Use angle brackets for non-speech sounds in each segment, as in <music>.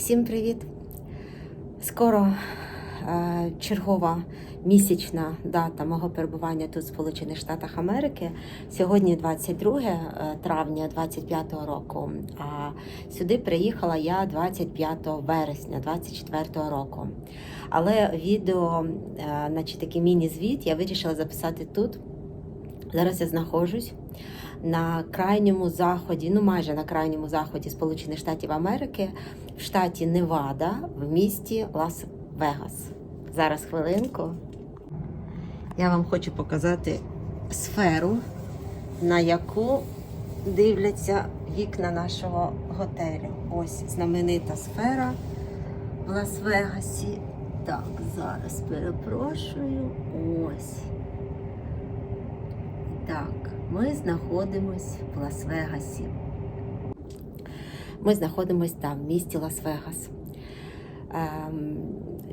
Всім привіт! Скоро е, чергова місячна дата мого перебування тут в Сполучених Штатах Америки. Сьогодні 22 е, травня 25-го року. А сюди приїхала я 25 вересня 24-го року. Але відео, е, значить такий міні-звіт, я вирішила записати тут. Зараз я знаходжусь на крайньому заході, ну майже на крайньому заході Сполучених Штатів Америки, в штаті Невада, в місті Лас-Вегас. Зараз хвилинку. Я вам хочу показати сферу, на яку дивляться вікна нашого готелю. Ось знаменита сфера в Лас-Вегасі. Так, зараз перепрошую. Ось. Так, ми знаходимось в Лас-Вегасі. Ми знаходимось там, в місті Лас-Вегас. Ем,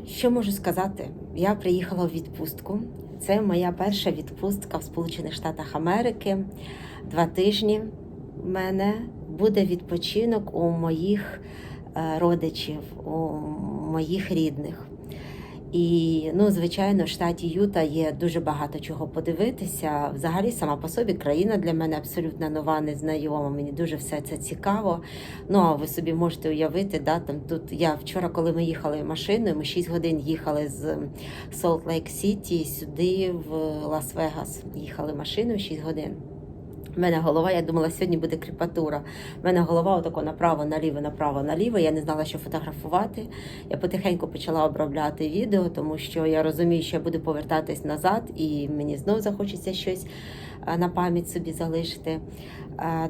що можу сказати? Я приїхала в відпустку. Це моя перша відпустка в Сполучених Штатах Америки. Два тижні в мене буде відпочинок у моїх е, родичів, у моїх рідних. І, ну, звичайно, в штаті Юта є дуже багато чого подивитися. Взагалі, сама по собі країна для мене абсолютно нова, незнайома. Мені дуже все це цікаво. Ну а ви собі можете уявити, да, там тут я вчора, коли ми їхали машиною, ми 6 годин їхали з Солт Лейк Сіті сюди, в Лас-Вегас. Їхали машиною 6 годин. У мене голова, я думала, сьогодні буде кріпатура. У мене голова отако направо, наліво, направо, наліво. Я не знала, що фотографувати. Я потихеньку почала обробляти відео, тому що я розумію, що я буду повертатись назад, і мені знов захочеться щось на пам'ять собі залишити.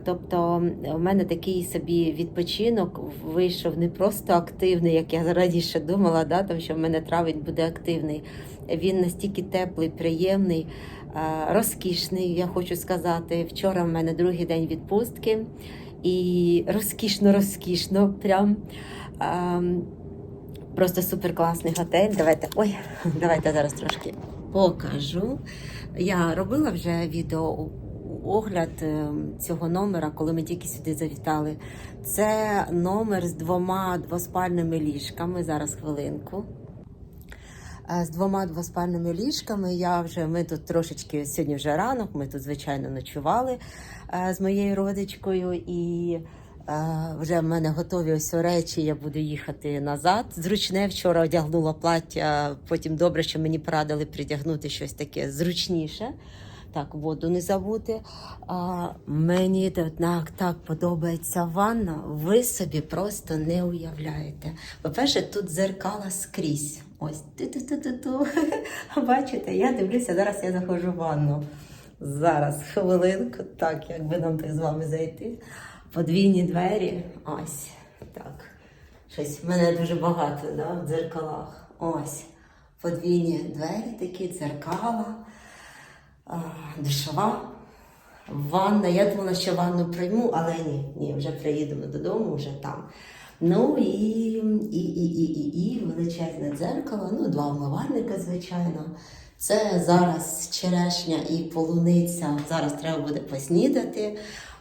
Тобто, у мене такий собі відпочинок вийшов не просто активний, як я раніше думала, да, тому що в мене травень буде активний. Він настільки теплий, приємний. Е, розкішний, я хочу сказати. Вчора в мене другий день відпустки і розкішно, розкішно. Прям ем, просто супер класний готель. Давайте, ой, <laughs> давайте зараз трошки покажу. Я робила вже відео. Огляд ем, цього номера, коли ми тільки сюди завітали. Це номер з двома двоспальними ліжками. Зараз хвилинку. Е, з двома двоспальними ліжками. Я вже ми тут трошечки сьогодні вже ранок. Ми тут звичайно ночували е, з моєю родичкою, і е, вже в мене готові ось речі. Я буду їхати назад. Зручне вчора одягнула плаття. Потім добре, що мені порадили придягнути щось таке зручніше. Так, воду не забути. А, мені так, так подобається ванна. Ви собі просто не уявляєте. По-перше, тут зеркала скрізь. Ось ту-ту-ту-ту-ту. <laughs> Бачите, я дивлюся, зараз я заходжу в ванну. Зараз хвилинку, так, як би нам так з вами зайти. Подвійні двері. Ось так. Щось в мене дуже багато да, в дзеркалах. Ось. Подвійні двері такі, дзеркала, душова, ванна. Я думала, що ванну прийму, але ні, ні, вже приїдемо додому, вже там. Ну і, і, і, і, і, і величезне дзеркало, ну, два вмивальника, звичайно. Це зараз черешня і полуниця. Зараз треба буде поснідати.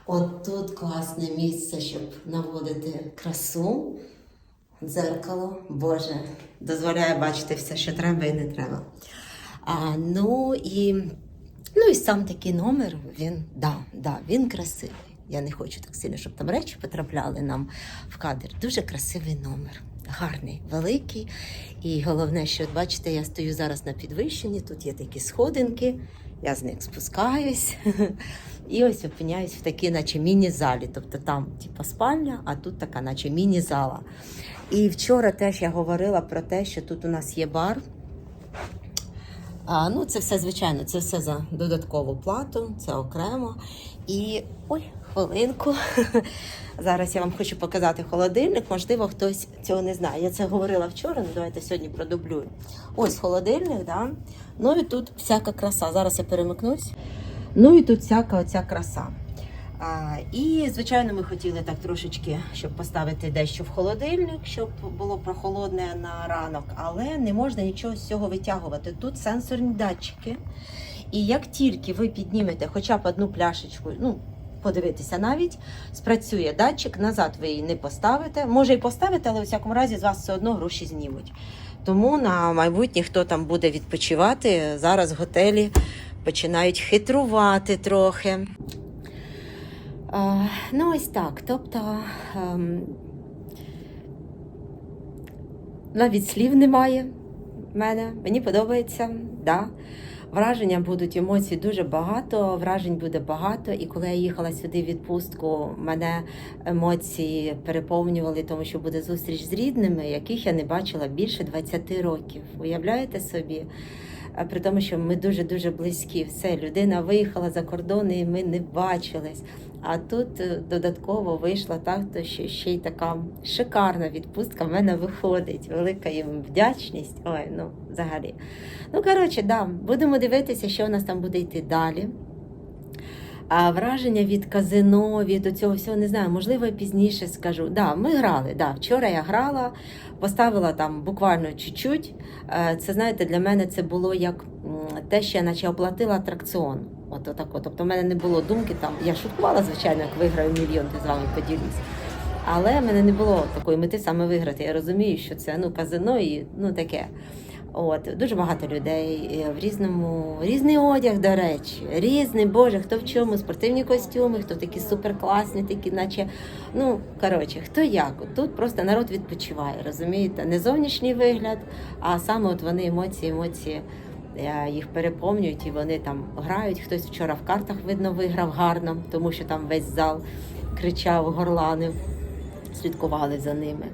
От тут класне місце, щоб наводити красу. Дзеркало, Боже, дозволяє бачити все, що треба і не треба. А, ну і ну і сам такий номер, він да, да, він красивий. Я не хочу так сильно, щоб там речі потрапляли нам в кадр. Дуже красивий номер. Гарний, великий. І головне, що бачите, я стою зараз на підвищенні, тут є такі сходинки, я з них спускаюсь. <laughs> І ось опиняюсь в такій, наче міні-залі. Тобто там, типу, спальня, а тут така, наче міні-зала. І вчора теж я говорила про те, що тут у нас є бар. А, ну, це все, звичайно, це все за додаткову плату, це окремо. І ой, хвилинку. <laughs> Зараз я вам хочу показати холодильник. Можливо, хтось цього не знає. Я це говорила вчора, але давайте сьогодні продублюю. Ось холодильник, да? Ну і тут всяка краса. Зараз я перемикнусь. Ну і тут всяка оця краса. І, звичайно, ми хотіли так трошечки, щоб поставити дещо в холодильник, щоб було прохолодне на ранок, але не можна нічого з цього витягувати. Тут сенсорні датчики. І як тільки ви піднімете хоча б одну пляшечку, ну, подивитися навіть. Спрацює датчик, назад ви її не поставите. Може і поставите, але у всякому разі з вас все одно гроші знімуть. Тому на майбутнє, хто там буде відпочивати, зараз готелі починають хитрувати трохи. Ну, ось так. Тобто. ем, навіть слів немає в мене. Мені подобається, да. Враження будуть емоцій дуже багато, вражень буде багато. І коли я їхала сюди в відпустку, мене емоції переповнювали, тому що буде зустріч з рідними, яких я не бачила більше 20 років. Уявляєте собі? А При тому, що ми дуже дуже близькі. Все, людина виїхала за кордон, і ми не бачились. А тут е, додатково вийшла так, то що ще й така шикарна відпустка в мене виходить. Велика їм вдячність. Ой, ну взагалі. Ну, коротше, да, будемо дивитися, що у нас там буде йти далі. А враження від казино, від цього всього не знаю, можливо, пізніше скажу. Да, ми грали. Да, вчора я грала, поставила там буквально чуть-чуть. Е, Це знаєте, для мене це було як те, що я наче оплатила атракціон. От отак от. Тобто в мене не було думки там. Я шуткувала, звичайно, як виграю мільйон, то з вами поділюсь. Але в мене не було такої мети саме виграти. Я розумію, що це ну казино і ну таке. От дуже багато людей е, в різному різний одяг, до речі, різний Боже, хто в чому, спортивні костюми, хто такі суперкласні, такі, наче ну коротше, хто як. Тут просто народ відпочиває, розумієте? Не зовнішній вигляд, а саме от вони емоції, емоції е, їх переповнюють і вони там грають. Хтось вчора в картах видно виграв гарно, тому що там весь зал кричав, горланив. Слідкували за ними.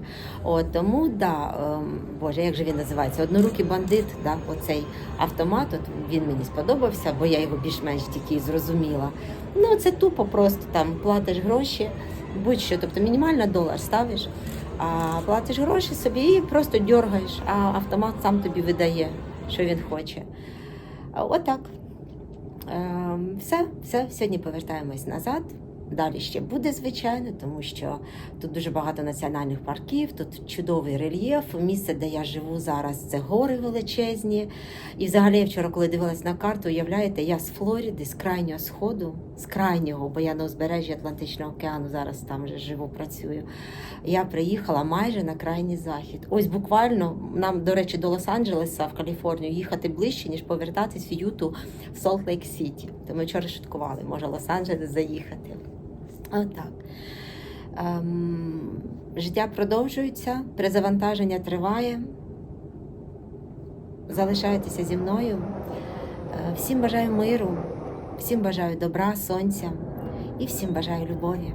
От тому да, ем, Боже, як же він називається? Однорукий бандит, да, оцей автомат. От він мені сподобався, бо я його більш-менш тільки зрозуміла. Ну це тупо просто там платиш гроші, будь-що, тобто мінімально долар ставиш, а платиш гроші собі і просто дергаєш, а автомат сам тобі видає, що він хоче. Отак. Ем, все, все, сьогодні повертаємось назад. Далі ще буде, звичайно, тому що тут дуже багато національних парків, тут чудовий рельєф. Місце, де я живу зараз, це гори величезні. І взагалі, я вчора, коли дивилась на карту, уявляєте, я з Флориди, з крайнього сходу, з крайнього, бо я на узбережжі Атлантичного океану зараз там вже живу, працюю. Я приїхала майже на крайній захід. Ось буквально нам, до речі, до Лос-Анджелеса в Каліфорнію їхати ближче, ніж повертатись в Юту в Солт Лейк Сіті. То ми вчора шуткували, може Лос-Анджелес заїхати. Отак. Ем, життя продовжується, перезавантаження триває. Залишайтеся зі мною. Е, Всім бажаю миру, всім бажаю добра, сонця і всім бажаю любові.